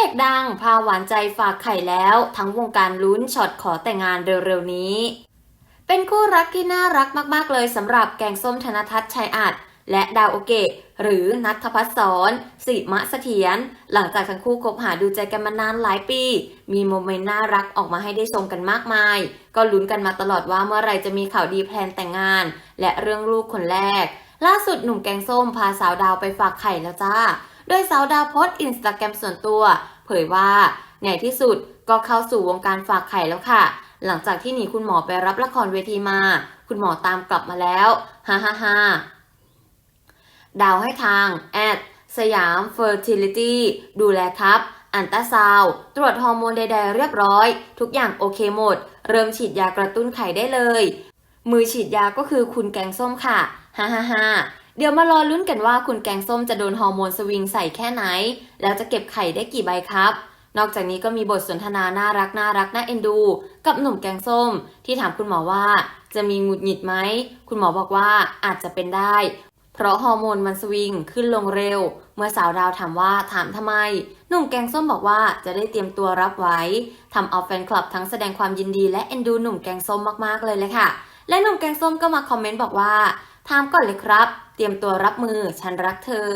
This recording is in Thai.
เอกดังพาหวานใจฝากไข่แล้ว ทั้งวงการลุ้นช็อตขอแต่งงานเร็วๆนี้ เป็นคู่รักที่น่ารักมากๆเลยสำหรับแกงส้มธนทัศน์ชัยอัดและดาวโอเกะหรือนัทพัฒน์สอนสิมะเสถียรหลังจากทั้งคู่คบหาดูใจกันมานานหลายปี มีโมเมนต์น่ารักออกมาให้ได้ชมกันมากมาย ก็ลุ้นกันมาตลอดว่าเมื่อไหรจะมีข่าวดีแพลนแต่งงาน และเรื่องลูกคนแรก ล่าสุดหนุ่มแกงส้มพาสาวดาวไปฝากไข่แล้วจ้า โดยสาวดาวโพสอินสตาแกรมส่วนตัว เผยว่าในที่สุดก็เข้าสู่วงการฝากไข่แล้วค่ะ หลังจากที่หนีคุณหมอไปรับละครเวทีมา คุณหมอตามกลับมาแล้วฮ่าฮ่าฮ่าดาวให้ทางแอดสยามเฟอร์ติลิตี้ดูแลครับอันตาซาว ตรวจฮอร์โมนใดๆเรียบร้อย ทุกอย่างโอเคหมด เริ่มฉีดยากระตุ้นไข่ได้เลย มือฉีดยาก็คือคุณแกงส้มค่ะ ฮ่าฮ่าฮ่า เดี๋ยวมารอลุ้นกันว่าคุณแกงส้มจะโดนฮอร์โมนสวิงใส่แค่ไหน แล้วจะเก็บไข่ได้กี่ใบครับ นอกจากนี้ก็มีบทสนทนาน่ารักน่ารักน่าเอ็นดู กับหนุ่มแกงส้ม ที่ถามคุณหมอว่า จะมีหงุดหงิดไหม คุณหมอบอกว่าอาจจะเป็นได้ เพราะฮอร์โมนมันสวิงขึ้นลงเร็ว เมื่อสาวดาวถามว่าถามทำไม หนุ่มแกงส้มบอกว่าจะได้เตรียมตัวรับไว้ทำเอาแฟนคลับทั้งแสดงความยินดีและเอ็นดูหนุ่มแกงส้มมากๆเลยเลยค่ะและหนุ่มแกงส้มก็มาคอมเมนต์บอกว่า ถามก่อนเลยครับ เตรียมตัวรับมือฉันรักเธอ